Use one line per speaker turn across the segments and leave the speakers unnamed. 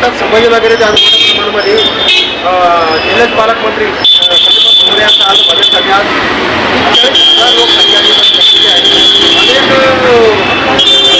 भारतात संभाजी वगैरे प्रमाणामध्ये जिल्ह्यात पालकमंत्री यांचा आज सध्या लोक आज लोकसंख्या अनेक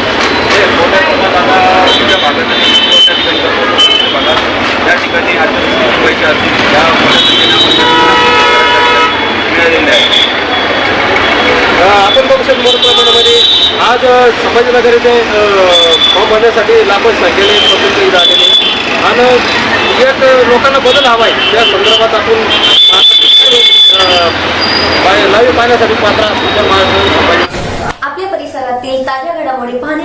बाकीच्या भागात त्या ठिकाणी भागात त्या ठिकाणी आपण बघू शकतो मोठ्या प्रमाणामध्ये आज संभाजीनगरीचे फॉर्म भरण्यासाठी लाखो संख्येने पद्धती झालेली आणि एक लोकांना बदल हवा आहे त्या संदर्भात आपण लाईव्ह पाहण्यासाठी पात्र आपल्या परिसरातील ताज्या घडामोडी पाहण्या